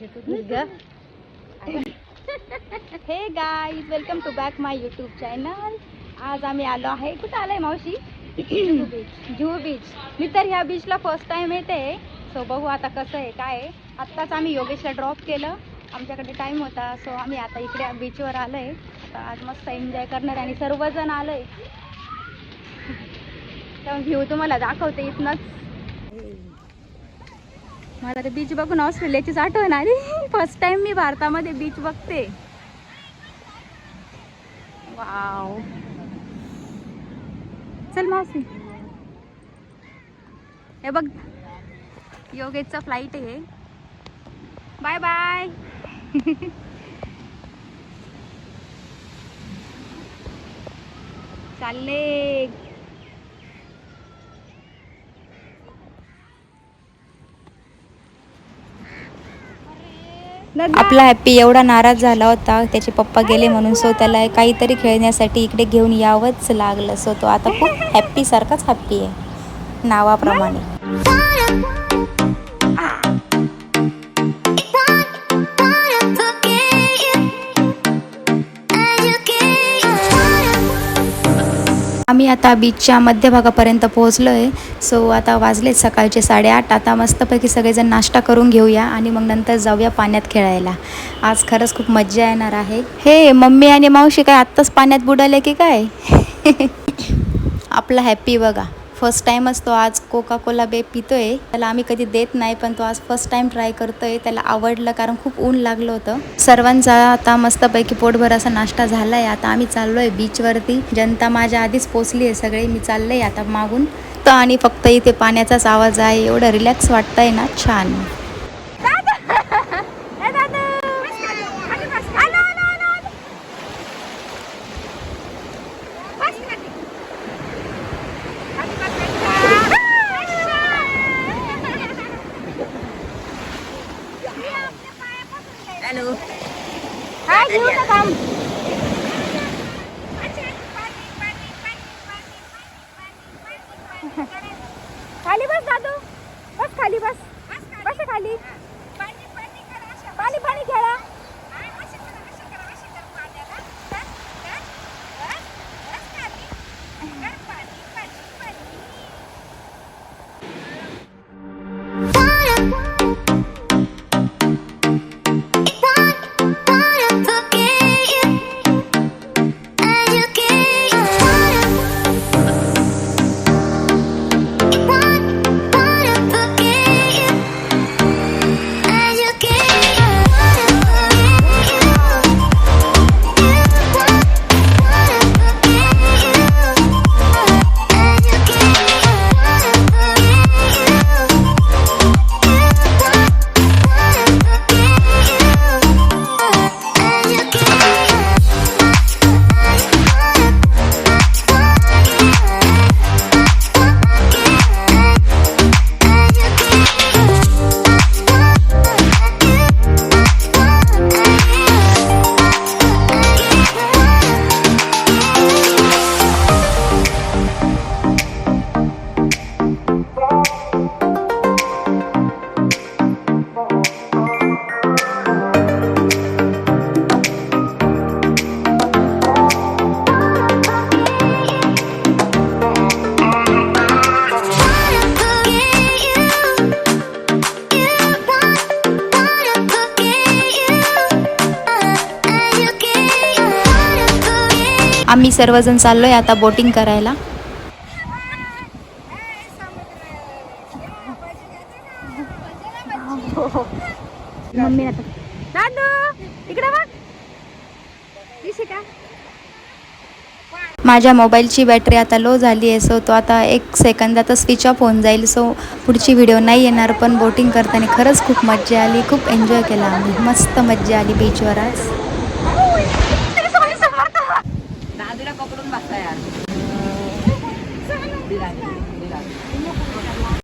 म्हणजे हे guys welcome to back my YouTube channel आज आम्ही आलो आहे. कुठं आलोय मावशी? जुहू बीच मी तर ह्या बीचला फर्स्ट टाइम येते. सो बघू आता कसं आहे काय आहे. आत्ताच आम्ही योगेशला ड्रॉप केलं. आमच्याकडे टाईम होता. सो आम्ही आता इकडे बीचवर आलो आहे तर आज मस्त एन्जॉय करणार आणि सर्वजण आलो आहे तर व्ह्यू तुम्हाला दाखवते इथनंच. मला ते बीच बघून ऑस्ट्रेलियाचीच आठवण आली फर्स्ट टाइम मी भारतामध्ये बीच बघते. वाव चल मासी हे बघ योगेशचा फ्लाईट आहे. बाय बाय चालले. आपला हॅप्पी एवढा नाराज झाला होता. त्याचे पप्पा गेले म्हणून सो त्याला काहीतरी खेळण्यासाठी इकडे घेऊन यावंच लागलं. सो तो आता खूप हॅप्पी सारखाच हॅप्पी आहे. नावाप्रमाणे. आम्ही आता बीचच्या मध्यभागापर्यंत पोहोचलो आहे सो आता वाजलेत सकाळचे साडेआठ. आता मस्तपैकी सगळेजण नाश्ता करून घेऊया आणि मग नंतर जाऊया पाण्यात खेळायला. आज खरंच खूप मज्जा येणार आहे. हे मम्मी आणि मावशी काय आत्ताच पाण्यात बुडाले की काय? आपला हॅप्पी बघा. फर्स्ट टाईमच तो आज कोका कोला बे आहे त्याला आम्ही कधी देत नाही पण तो आज फर्स्ट टाइम ट्राय करतोय. त्याला आवडलं कारण खूप ऊन लागलं होतं. सर्वांचा आता मस्तपैकी पोटभर असा नाश्ता झालाय. आता आम्ही चाललोय बीचवरती जनता माझ्या आधीच पोचली आहे सगळे. मी चाललंय आता मागून. तर आणि फक्त इथे पाण्याचाच आवाज आहे. एवढं रिलॅक्स वाटतंय ना? छान. हॅलो हा घेऊ नका. खाली बस दादू. बस खाली बस. बस खाली. आम्ही सर्वजण चाललोय आता बोटिंग करायला. मम्मी आता. दादू इकडे बघ. का? माझ्या मोबाईलची बॅटरी आता लो झाली आहे सो तो आता एक सेकंदात स्विच ऑफ होऊन जाईल सो पुढची व्हिडिओ नाही येणार पण बोटिंग करताना खरंच खूप मज्जा आली खूप एन्जॉय केला आम्ही. मस्त मज्जा आली बीचवर आज.